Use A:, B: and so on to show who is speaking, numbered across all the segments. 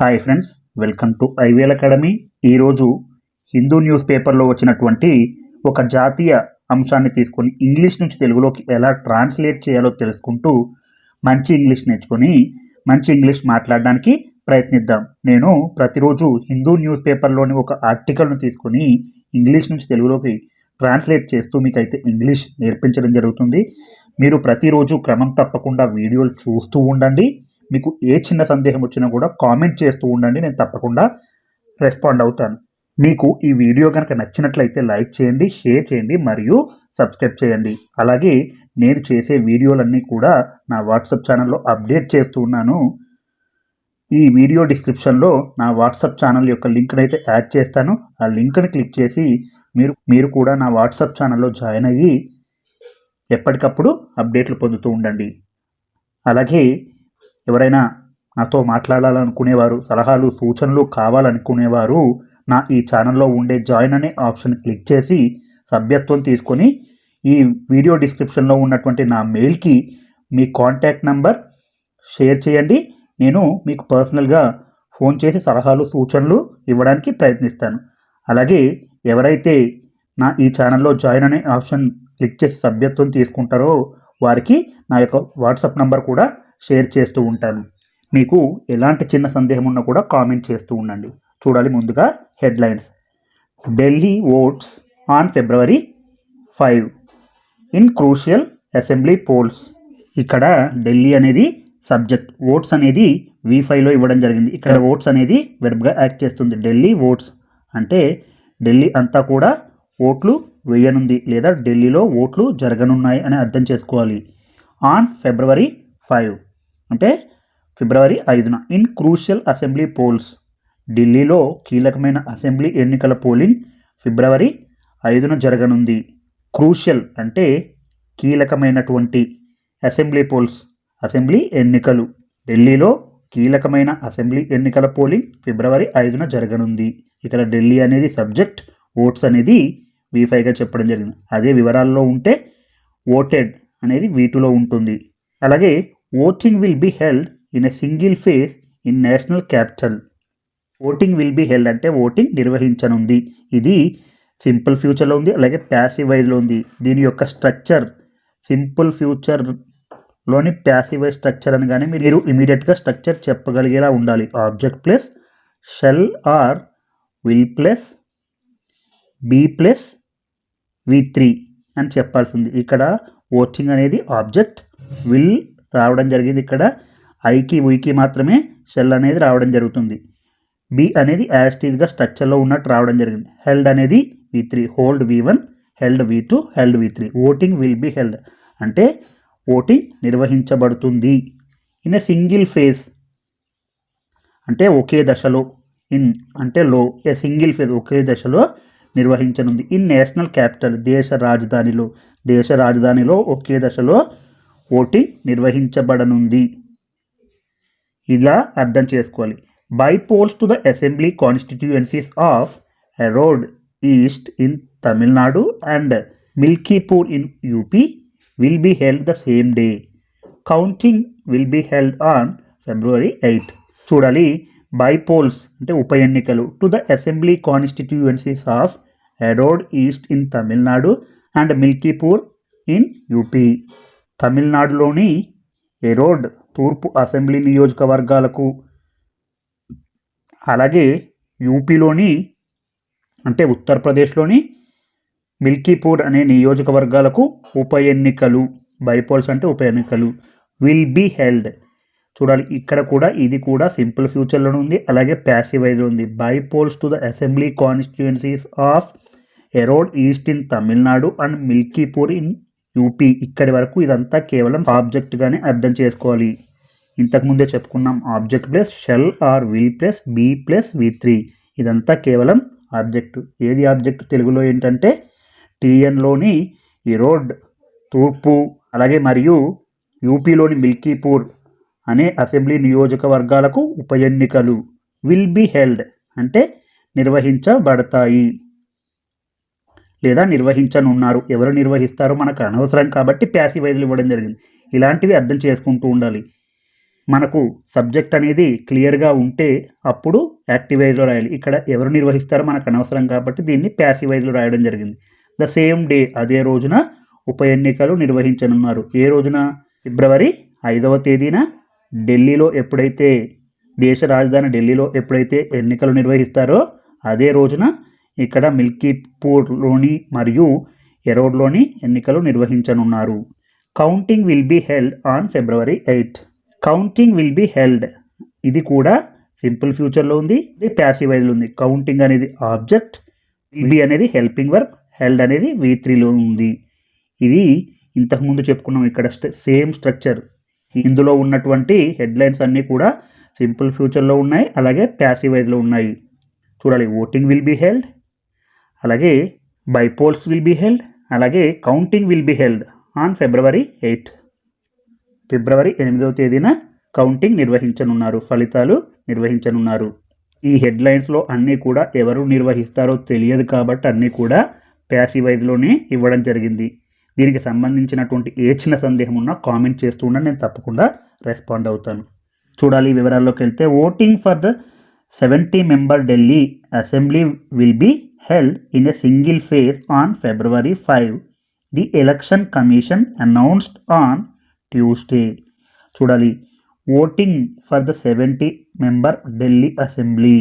A: Hi friends welcome to IVL academy. ఈరోజు Hindu news పేపర్లో వచ్చినటువంటి ఒక జాతీయ అంశాన్ని తీసుకొని ఇంగ్లీష్ నుంచి తెలుగులోకి ఎలా ట్రాన్స్లేట్ చేయాలో తెలుసుకుంటూ మంచి ఇంగ్లీష్ నేర్చుకొని మంచి ఇంగ్లీష్ మాట్లాడడానికి ప్రయత్నిద్దాం. నేను ప్రతిరోజు హిందూ న్యూస్ పేపర్లోని ఒక ఆర్టికల్ను తీసుకొని ఇంగ్లీష్ నుంచి తెలుగులోకి ట్రాన్స్లేట్ చేస్తూ మీకైతే ఇంగ్లీష్ నేర్పించడం జరుగుతుంది. మీరు ప్రతిరోజు క్రమం తప్పకుండా వీడియోలు చూస్తూ ఉండండి. మీకు ఏ చిన్న సందేహం వచ్చినా కూడా కామెంట్ చేస్తూ ఉండండి నేను తప్పకుండా రెస్పాండ్ అవుతాను. మీకు ఈ వీడియో కనుక నచ్చినట్లయితే లైక్ చేయండి షేర్ చేయండి మరియు సబ్స్క్రైబ్ చేయండి. అలాగే నేను చేసే వీడియోలన్నీ కూడా నా వాట్సాప్ ఛానల్లో అప్డేట్ చేస్తూ ఉన్నాను. ఈ వీడియో డిస్క్రిప్షన్లో నా వాట్సాప్ ఛానల్ యొక్క లింక్ని అయితే యాడ్ చేస్తాను. ఆ లింక్ని క్లిక్ చేసి మీరు మీరు కూడా నా వాట్సాప్ ఛానల్లో జాయిన్ అయ్యి ఎప్పటికప్పుడు అప్డేట్లు పొందుతూ ఉండండి. అలాగే ఎవరైనా నాతో మాట్లాడాలనుకునేవారు సలహాలు సూచనలు కావాలనుకునేవారు నా ఈ ఛానల్లో ఉండే జాయిన్ అనే ఆప్షన్ క్లిక్ చేసి సభ్యత్వం తీసుకొని ఈ వీడియో డిస్క్రిప్షన్లో ఉన్నటువంటి నా మెయిల్కి మీ కాంటాక్ట్ నంబర్ షేర్ చేయండి. నేను మీకు పర్సనల్గా ఫోన్ చేసి సలహాలు సూచనలు ఇవ్వడానికి ప్రయత్నిస్తాను. అలాగే ఎవరైతే నా ఈ ఛానల్లో జాయిన్ అనే ఆప్షన్ క్లిక్ చేసి సభ్యత్వం తీసుకుంటారో వారికి నా యొక్క వాట్సాప్ నంబర్ కూడా షేర్ చేస్తూ ఉంటాను. మీకు ఎలాంటి చిన్న సందేహం ఉన్నా కూడా కామెంట్ చేస్తూ ఉండండి. చూడాలి ముందుగా headlines. Delhi votes on February five. In crucial assembly polls. ఇక్కడ ఢిల్లీ అనేది సబ్జెక్ట్. ఓట్స్ అనేది వి ఫైవ్లో ఇవ్వడం జరిగింది. ఇక్కడ ఓట్స్ అనేది వెర్బ్గా యాక్ట్ చేస్తుంది. ఢిల్లీ ఓట్స్ అంటే ఢిల్లీ అంతా కూడా ఓట్లు వేయనుంది లేదా ఢిల్లీలో ఓట్లు జరగనున్నాయి అని అర్థం చేసుకోవాలి. On February five. అంటే ఫిబ్రవరి ఐదున. ఇన్ క్రూషియల్ అసెంబ్లీ పోల్స్ ఢిల్లీలో కీలకమైన అసెంబ్లీ ఎన్నికల పోలింగ్ ఫిబ్రవరి ఐదున జరగనుంది. క్రూషియల్ అంటే కీలకమైనటువంటి అసెంబ్లీ పోల్స్ అసెంబ్లీ ఎన్నికలు. ఢిల్లీలో కీలకమైన అసెంబ్లీ ఎన్నికల పోలింగ్ ఫిబ్రవరి ఐదున జరగనుంది. ఇక్కడ ఢిల్లీ అనేది సబ్జెక్ట్ ఓట్స్ అనేది వి ఫైవ్గా చెప్పడం జరిగింది. అదే వివరాల్లో ఉంటే ఓటెడ్ అనేది వీటిలో ఉంటుంది. అలాగే voting will be held in a single phase in national capital voting will be held అంటే ఓటింగ్ నిర్వహించనుంది. ఇది సింపుల్ ఫ్యూచర్లో ఉంది అలాగే ప్యాసివ్ వైజ్లో ఉంది. దీని యొక్క స్ట్రక్చర్ సింపుల్ ఫ్యూచర్లోని ప్యాసివ్ వైజ్ స్ట్రక్చర్ అని కానీ మీరు ఇమీడియట్గా స్ట్రక్చర్ చెప్పగలిగేలా ఉండాలి. Object plus shall or will plus be plus V three అని చెప్పాల్సింది ఇక్కడ ఓటింగ్ అనేది ఆబ్జెక్ట్ విల్ రావడం జరిగింది ఇక్కడ. ఐకి ఉయికి మాత్రమే షెల్ అనేది రావడం జరుగుతుంది. బి అనేది యాస్టీజ్గా స్ట్రక్చర్లో ఉన్నట్టు రావడం జరిగింది. హెల్డ్ అనేది V three hold V one held V two held V three. Voting will be held. అంటే ఓటింగ్ నిర్వహించబడుతుంది. ఇన్ ఎ సింగిల్ ఫేజ్ అంటే ఒకే దశలో ఇన్ అంటే లో ఏ సింగిల్ ఫేజ్ ఒకే దశలో నిర్వహించనుంది. ఇన్ నేషనల్ క్యాపిటల్ దేశ రాజధానిలో దేశ రాజధానిలో ఒకే దశలో ఓటింగ్ నిర్వహించబడనుంది. ఇలా అర్థం చేసుకోవాలి. By polls to the assembly constituencies of Erode East in Tamil Nadu and Milkipur in UP will be held the same day counting will be held on February eight చూడాలి. By polls అంటే ఉప ఎన్నికలు. To the assembly constituencies of Erode East in Tamil Nadu and Milkipur in UP తమిళనాడులోని ఎరోడ్ తూర్పు assembly నియోజకవర్గాలకు అలాగే యూపీలోని అంటే ఉత్తరప్రదేశ్లోని మిల్కీపూర్ అనే నియోజకవర్గాలకు ఉప ఎన్నికలు బైపోల్స్ అంటే ఉప ఎన్నికలు విల్ బీ హెల్డ్ చూడాలి ఇక్కడ కూడా ఇది కూడా సింపుల్ ఫ్యూచర్లోనే ఉంది అలాగే ప్యాసివ్ అయితే ఉంది. Bypolls to the assembly constituencies of Erode East in Tamil Nadu and Milkipur in UP ఇక్కడి వరకు ఇదంతా కేవలం ఆబ్జెక్ట్గానే అర్థం చేసుకోవాలి. ఇంతకుముందే చెప్పుకున్నాం object plus shall or will plus be plus V three. ఇదంతా కేవలం ఆబ్జెక్ట్. ఏది ఆబ్జెక్ట్? తెలుగులో ఏంటంటే టీఎన్లోని ఈ రోడ్ తూర్పు అలాగే మరియు యూపీలోని మిల్కీపూర్ అనే అసెంబ్లీ నియోజకవర్గాలకు ఉప ఎన్నికలు విల్ బి హెల్డ్ అంటే నిర్వహించబడతాయి. లేదా నిర్వహించనున్నారు. ఎవరు నిర్వహిస్తారో మనకు అనవసరం కాబట్టి ప్యాసివైజ్లు ఇవ్వడం జరిగింది. ఇలాంటివి అర్థం చేసుకుంటూ ఉండాలి. మనకు సబ్జెక్ట్ అనేది క్లియర్గా ఉంటే అప్పుడు యాక్టివైజ్లో రాయాలి. ఇక్కడ ఎవరు నిర్వహిస్తారో మనకు అనవసరం కాబట్టి దీన్ని ప్యాసివైజ్లో రాయడం జరిగింది. ద సేమ్ డే అదే రోజున ఉప ఎన్నికలు నిర్వహించనున్నారు. ఏ రోజున? ఫిబ్రవరి ఐదవ తేదీన ఢిల్లీలో ఎప్పుడైతే దేశ రాజధాని ఢిల్లీలో ఎప్పుడైతే ఎన్నికలు నిర్వహిస్తారో అదే రోజున ఇక్కడ మిల్కీపూర్లోని మరియు ఎరోడ్లోని ఎన్నికలు నిర్వహించనున్నారు. Counting will be held on February eighth counting will be held. ఇది కూడా సింపుల్ ఫ్యూచర్లో ఉంది ఇది ప్యాసివైజ్లో ఉంది. కౌంటింగ్ అనేది ఆబ్జెక్ట్ విల్ బి అనేది హెల్పింగ్ వర్క్ హెల్డ్ అనేది వి త్రీలో ఉంది. ఇది ఇంతకుముందు చెప్పుకున్నాం ఇక్కడ సేమ్ స్ట్రక్చర్. ఇందులో ఉన్నటువంటి హెడ్లైన్స్ అన్నీ కూడా సింపుల్ ఫ్యూచర్లో ఉన్నాయి అలాగే ప్యాసివైజ్లో ఉన్నాయి. చూడాలి ఓటింగ్ విల్ బి హెల్డ్ అలాగే బైపోల్స్ విల్ బి హెల్డ్ అలాగే counting will be held on February eighth ఫిబ్రవరి ఎనిమిదవ తేదీన కౌంటింగ్ నిర్వహించనున్నారు ఫలితాలు నిర్వహించనున్నారు. ఈ హెడ్లైన్స్లో అన్నీ కూడా ఎవరు నిర్వహిస్తారో తెలియదు కాబట్టి అన్నీ కూడా ప్యాసివైజ్లోనే ఇవ్వడం జరిగింది. దీనికి సంబంధించినటువంటి ఏ చిన్న సందేహం ఉన్నా కామెంట్ చేస్తూ ఉన్నా నేను తప్పకుండా రెస్పాండ్ అవుతాను. చూడాలి వివరాల్లోకి వెళ్తే voting for the seventy member Delhi assembly will be held in a single phase on February five the election commission announced on Tuesday చూడాలి. Voting for the seventy member Delhi assembly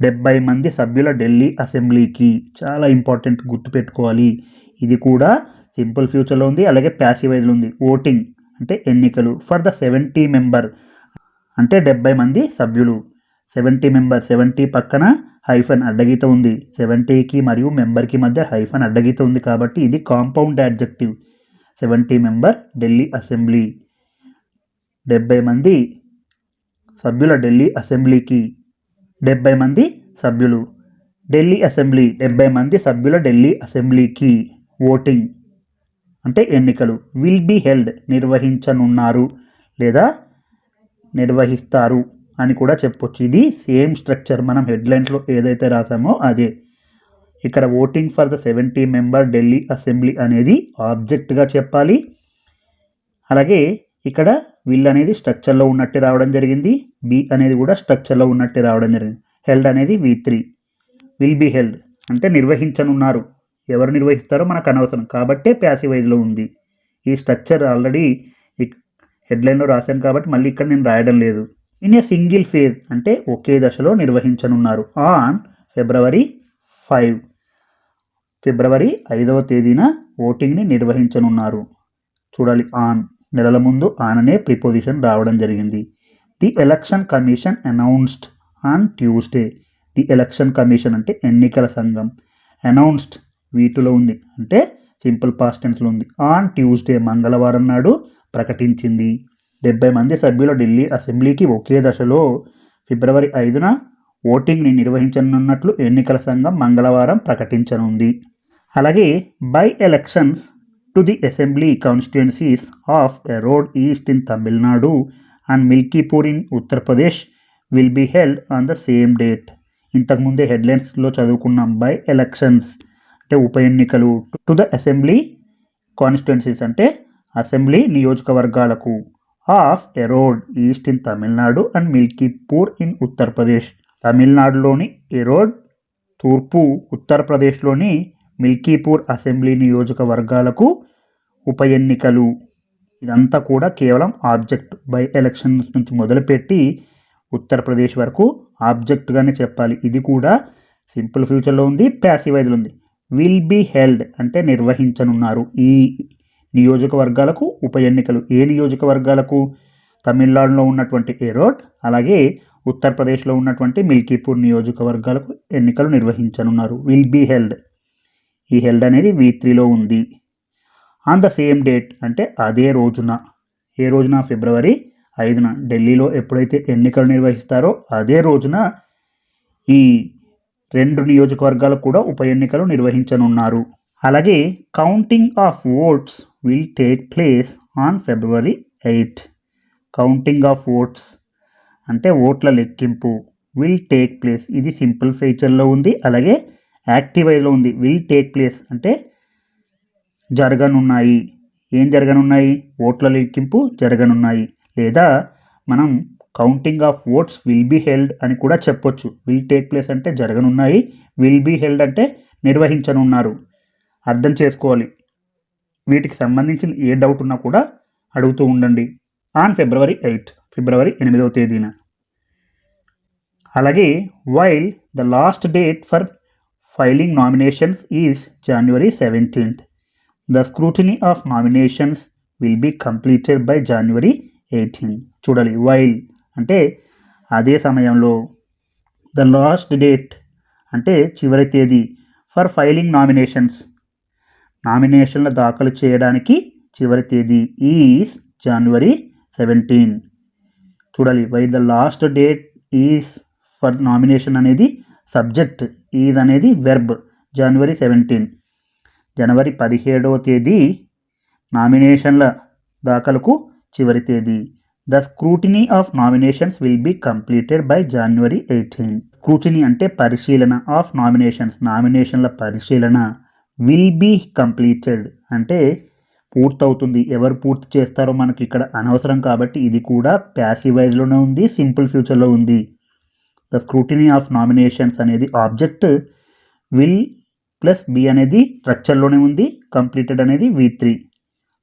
A: డెబ్బై మంది సభ్యుల ఢిల్లీ అసెంబ్లీకి చాలా ఇంపార్టెంట్ గుర్తుపెట్టుకోవాలి ఇది కూడా simple ఫ్యూచర్లో ఉంది అలాగే ప్యాసివైజ్లో ఉంది. ఓటింగ్ అంటే ఎన్నికలు. ఫర్ ద సెవెంటీ మెంబర్ అంటే డెబ్బై మంది సభ్యులు. సెవెంటీ మెంబర్ సెవెంటీ పక్కన హైఫన్ అడ్డగీత ఉంది. సెవెంటీకి మరియు మెంబర్కి మధ్య హైఫన్ అడ్డగీత ఉంది కాబట్టి ఇది compound adjective seventy member Delhi assembly. డెబ్బై మంది సభ్యుల ఢిల్లీ అసెంబ్లీకి. డెబ్బై మంది సభ్యులు. ఢిల్లీ అసెంబ్లీ డెబ్బై మంది సభ్యుల ఢిల్లీ అసెంబ్లీకి. ఓటింగ్ అంటే ఎన్నికలు. విల్ బి హెల్డ్ నిర్వహించనున్నారు లేదా నిర్వహిస్తారు. అని కూడా చెప్పొచ్చు. ఇది సేమ్ స్ట్రక్చర్ మనం హెడ్లైన్స్లో ఏదైతే రాసామో అదే. ఇక్కడ voting for the seventy member Delhi assembly అనేది ఆబ్జెక్ట్గా చెప్పాలి. అలాగే ఇక్కడ విల్ అనేది స్ట్రక్చర్లో ఉన్నట్టే రావడం జరిగింది. బి అనేది కూడా స్ట్రక్చర్లో ఉన్నట్టే రావడం జరిగింది. హెల్డ్ అనేది V three will be held అంటే నిర్వహించనున్నారు. ఎవరు నిర్వహిస్తారో మనకు అనవసరం. కాబట్టే ప్యాసివైజ్లో ఉంది. ఈ స్ట్రక్చర్ ఆల్రెడీ హెడ్లైన్లో రాశాను కాబట్టి మళ్ళీ ఇక్కడ నేను రాయడం లేదు. ఇన్ ఏ సింగిల్ ఫేజ్ అంటే ఒకే దశలో నిర్వహించనున్నారు. ఆన్ ఫిబ్రవరి ఫైవ్ ఫిబ్రవరి ఐదవ తేదీన ఓటింగ్ని నిర్వహించనున్నారు. చూడాలి ఆన్ నెలల ముందు ఆన్ అనే ప్రిపోజిషన్ రావడం జరిగింది. The election commission announced on Tuesday the election commission అంటే ఎన్నికల సంఘం. అనౌన్స్డ్ వీటిలో ఉంది. అంటే సింపుల్ పాస్టెన్స్లో ఉంది. ఆన్ ట్యూస్డే మంగళవారం నాడు ప్రకటించింది. డెబ్బై మంది సభ్యుల ఢిల్లీ అసెంబ్లీకి ఒకే దశలో ఫిబ్రవరి ఐదున ఓటింగ్ని నిర్వహించనున్నట్లు ఎన్నికల సంఘం మంగళవారం ప్రకటించనుంది. అలాగే by elections to the assembly constituencies of Erode East in Tamil Nadu and Milkipur in Uttar Pradesh will be held on the same date ఇంతకుముందే హెడ్లైన్స్లో చదువుకున్నాం బై ఎలక్షన్స్ అంటే ఉప ఎన్నికలు టు ద అసెంబ్లీ కాన్స్టిట్యున్సీస్ అంటే అసెంబ్లీ నియోజకవర్గాలకు. Of Erode East in Tamil Nadu and Milkipur in Uttar Pradesh తమిళనాడులోని ఎరోడ్ తూర్పు ఉత్తరప్రదేశ్లోని మిల్కీపూర్ అసెంబ్లీ నియోజకవర్గాలకు ఉప ఎన్నికలు. ఇదంతా కూడా కేవలం ఆబ్జెక్ట్ బై ఎలక్షన్స్ నుంచి మొదలుపెట్టి ఉత్తరప్రదేశ్ వరకు ఆబ్జెక్ట్గానే చెప్పాలి. ఇది కూడా సింపుల్ ఫ్యూచర్లో ఉంది ప్యాసివైజ్లో ఉంది. విల్ బీ హెల్డ్ అంటే నిర్వహించనున్నారు. ఈ నియోజకవర్గాలకు ఉప ఎన్నికలు ఏ నియోజకవర్గాలకు? తమిళనాడులో ఉన్నటువంటి ఏరోడ్ అలాగే ఉత్తరప్రదేశ్లో ఉన్నటువంటి మిల్కీపూర్ నియోజకవర్గాలకు ఎన్నికలు నిర్వహించనున్నారు. విల్ బీ హెల్డ్ ఈ హెల్డ్ అనేది వీ త్రీలో ఉంది. ఆన్ ద సేమ్ డేట్ అంటే అదే రోజున. ఏ రోజున? ఫిబ్రవరి ఐదున. ఢిల్లీలో ఎప్పుడైతే ఎన్నికలు నిర్వహిస్తారో అదే రోజున ఈ రెండు నియోజకవర్గాలకు కూడా ఉప ఎన్నికలు నిర్వహించనున్నారు. అలాగే counting of votes will take place on February eighth counting of votes అంటే ఓట్ల లెక్కింపు విల్ టేక్ ప్లేస్ ఇది సింపుల్ ఫీచర్లో ఉంది అలాగే యాక్టివైజ్లో ఉంది. విల్ టేక్ ప్లేస్ అంటే జరగనున్నాయి. ఏం జరగనున్నాయి? ఓట్ల లెక్కింపు జరగనున్నాయి. లేదా మనం counting of votes will be held అని కూడా చెప్పొచ్చు. విల్ టేక్ ప్లేస్ అంటే జరగనున్నాయి. విల్ బీ హెల్డ్ అంటే నిర్వహించనున్నారు. అర్థం చేసుకోవాలి. వీటికి సంబంధించిన ఏ డౌట్ ఉన్నా కూడా అడుగుతూ ఉండండి. ఆన్ ఫిబ్రవరి ఎయిట్ ఫిబ్రవరి ఎనిమిదవ తేదీన. అలాగే while the last date for filing nominations is January seventeenth the scrutiny of nominations will be completed by January eighteen చూడాలి వైల్ అంటే అదే సమయంలో. ద లాస్ట్ డేట్ అంటే చివరి తేదీ ఫర్ ఫైలింగ్ నామినేషన్స్ నామినేషన్ల దాఖలు చేయడానికి చివరి తేదీ ఈజ్ జనవరి సెవెంటీన్. చూడాలి while the last date is for nomination అనేది సబ్జెక్ట్ ఈజ్ అనేది వెర్బ్ జనవరి సెవెంటీన్. జనవరి పదిహేడవ తేదీ నామినేషన్ల దాఖలకు చివరి తేదీ. The scrutiny of nominations will be completed by January eighteen. Scrutiny అంటే పరిశీలన ఆఫ్ నామినేషన్స్ నామినేషన్ల పరిశీలన. విల్ బీ కంప్లీటెడ్ అంటే పూర్తవుతుంది. ఎవరు పూర్తి చేస్తారో మనకి ఇక్కడ అనవసరం కాబట్టి ఇది కూడా ప్యాసివైజ్లోనే ఉంది సింపుల్ ఫ్యూచర్లో ఉంది. ద స్క్రూటినీ ఆఫ్ నామినేషన్స్ అనేది ఆబ్జెక్ట్ విల్ ప్లస్ బి అనేది స్ట్రక్చర్లోనే ఉంది కంప్లీటెడ్ అనేది V three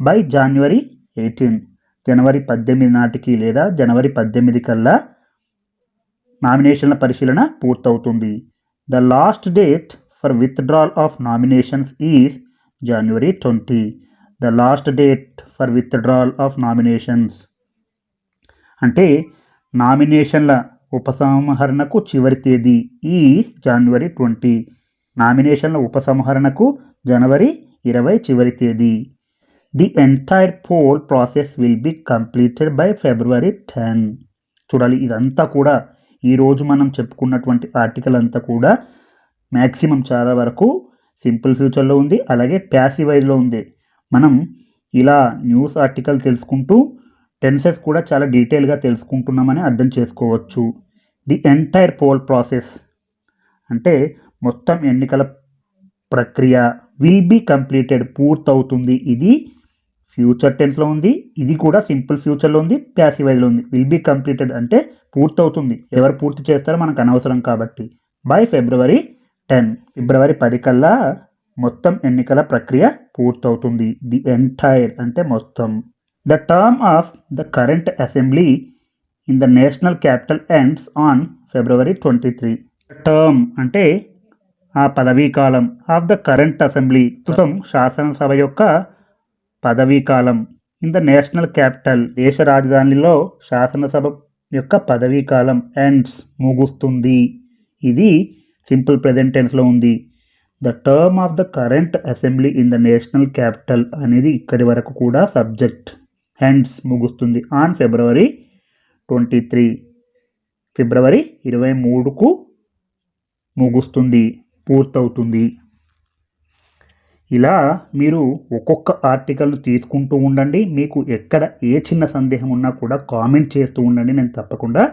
A: by January eighteen జనవరి పద్దెనిమిది నాటికి లేదా జనవరి పద్దెనిమిది కల్లా నామినేషన్ల పరిశీలన పూర్తవుతుంది. The last date for withdrawal of nominations is January twenty the last date for withdrawal of nominations అంటే నామినేషన్ల ఉపసంహరణకు చివరి తేదీ ఈజ్ జనవరి ట్వంటీ నామినేషన్ల ఉపసంహరణకు జనవరి ఇరవై చివరి తేదీ. The entire poll process will be completed by February ten చూడాలి ఇదంతా కూడా ఈరోజు మనం చెప్పుకున్నటువంటి ఆర్టికల్ అంతా కూడా మ్యాక్సిమం చాలా వరకు సింపుల్ ఫ్యూచర్లో ఉంది అలాగే ప్యాసివైజ్లో ఉంది. మనం ఇలా న్యూస్ ఆర్టికల్ తెలుసుకుంటూ టెన్సెస్ కూడా చాలా డీటెయిల్గా తెలుసుకుంటున్నామని అర్థం చేసుకోవచ్చు. ది ఎంటైర్ పోల్ ప్రాసెస్ అంటే మొత్తం ఎన్నికల ప్రక్రియ విల్ బీ కంప్లీటెడ్ పూర్తవుతుంది. ఇది ఫ్యూచర్ టెన్స్లో ఉంది ఇది కూడా సింపుల్ ఫ్యూచర్లో ఉంది ప్యాసివైజ్లో ఉంది. విల్ బీ కంప్లీటెడ్ అంటే పూర్తవుతుంది. ఎవరు పూర్తి చేస్తారో మనకు అనవసరం కాబట్టి. By February ten. ఫిబ్రవరి పది కల్లా మొత్తం ఎన్నికల ప్రక్రియ పూర్తవుతుంది. ది ఎంటైర్ అంటే మొత్తం. The term of the current assembly in the national capital ends on February twenty three term అంటే ఆ పదవీ కాలం ఆఫ్ ద కరెంట్ అసెంబ్లీ. ప్రస్తుతం శాసనసభ యొక్క పదవీ కాలం. ఇన్ ద నేషనల్ క్యాపిటల్ దేశ రాజధానిలో శాసనసభ యొక్క పదవీ కాలం ఎండ్స్ ముగుస్తుంది. ఇది సింపుల్ ప్రజెంట్ టెన్స్లో ఉంది. The term of the current assembly in the national capital అనేది ఇక్కడి వరకు కూడా సబ్జెక్ట్. హెండ్స్ ముగుస్తుంది ఆన్ ఫిబ్రవరి ట్వంటీ త్రీ. ఫిబ్రవరి ఇరవై మూడుకు ముగుస్తుంది పూర్తవుతుంది. ఇలా మీరు ఒక్కొక్క ఆర్టికల్ను తీసుకుంటూ ఉండండి. మీకు ఎక్కడ ఏ చిన్న సందేహం ఉన్నా కూడా కామెంట్ చేస్తూ ఉండండి. నేను తప్పకుండా